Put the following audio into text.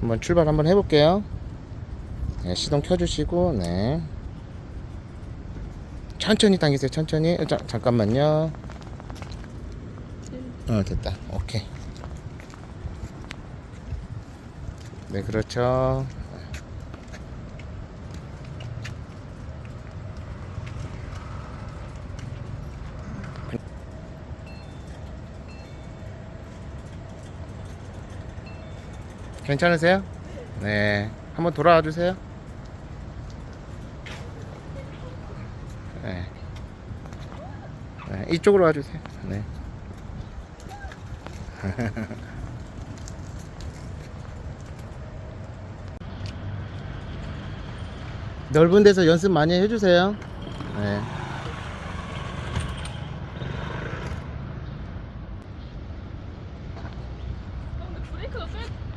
한번 출발 한번 해볼게요. 네, 시동 켜주시고, 네. 천천히 당기세요, 천천히. 자, 잠깐만요. 어, 됐다. 오케이. 네, 그렇죠. 괜찮으세요? 네. 한번 돌아와 주세요. 네. 네, 이쪽으로 와 주세요. 네. 넓은 데서 연습 많이 해주세요. 네. 브레이크가 되네요.